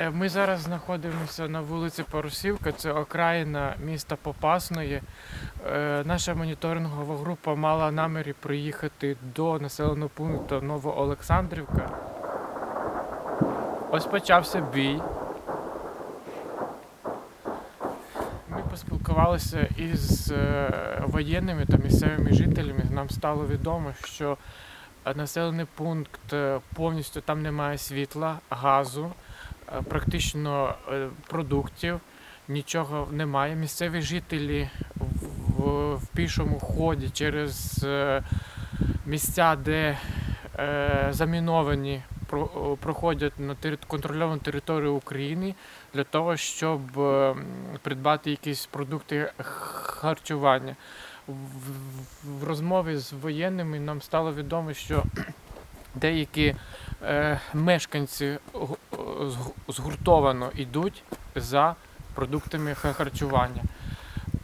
Е, Ми зараз знаходимося на вулиці Парусівка, це окраїна міста Попасної. Е, Наша моніторингова група мала намірі приїхати до населеного пункту Новоолександрівка. Ось почався бій. Ми поспілкувалися із е, воєнними та місцевими жителями. Нам стало відомо, що населений пункт повністю там немає світла, газу, практично е, продуктів, нічого немає. Місцеві жителі в, в, пішому ході через е, місця, де е, заміновані, про, проходять на контрольовану територію України для того, щоб е, придбати якісь продукти харчування. В, розмові з воєнними нам стало відомо, що деякі е, мешканці згуртовано йдуть за продуктами харчування.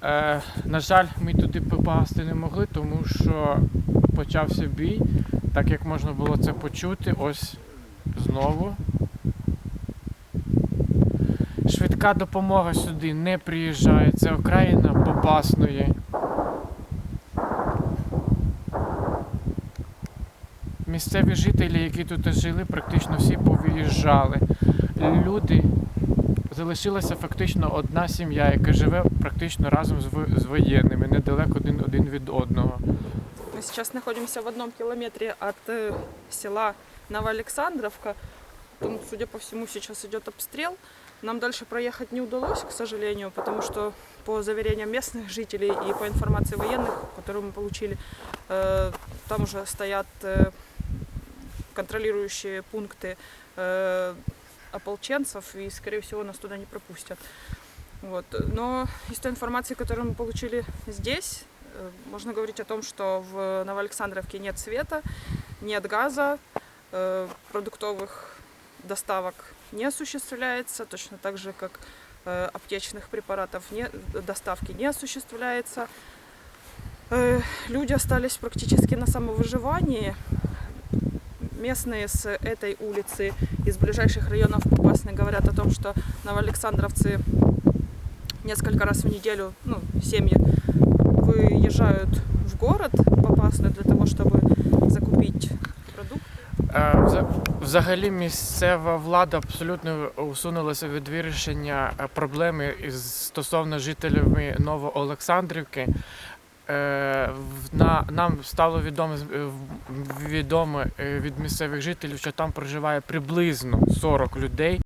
Е, на жаль, ми туди попасти не могли, тому що почався бій, так як можна було це почути, ось знову. Швидка допомога сюди не приїжджає, це окраїна Попасної. Місцеві жителі, які тут жили, практично всі повиїжджали. Люди залишилася фактично одна сім'я, яка живе практично разом з во- з воєнними, недалеко один, один від одного. Мы сейчас находимся в одном километре от э, села Новоалександровка. Там, судя по всему, сейчас идет обстрел. Нам дальше проехать не удалось, к сожалению, потому что по заверениям местных жителей и по информации военных, которую мы получили, э, там уже стоят э, контролирующие пункты э, ополченцев, и, скорее всего, нас туда не пропустят. Вот. Но из той информации, которую мы получили здесь, э, можно говорить о том, что в Новоалександровке нет света, нет газа, э, продуктовых доставок не осуществляется, точно так же, как э, аптечных препаратов не, доставки не осуществляется. Э, Люди остались практически на самовыживании Местные с этой улицы из ближайших районов Попасной говорят о том, что новоалександровцы несколько раз в неделю, ну, семьи, выезжают в город Попасную для того, чтобы закупить продукты. Е, вза- Взагалі місцева влада абсолютно усунулася від вирішення е, проблеми із стосовно жителями Новоолександрівки. Е, На, нам стало відомо, е, відомо е, від місцевих жителів, що там проживає приблизно 40 людей.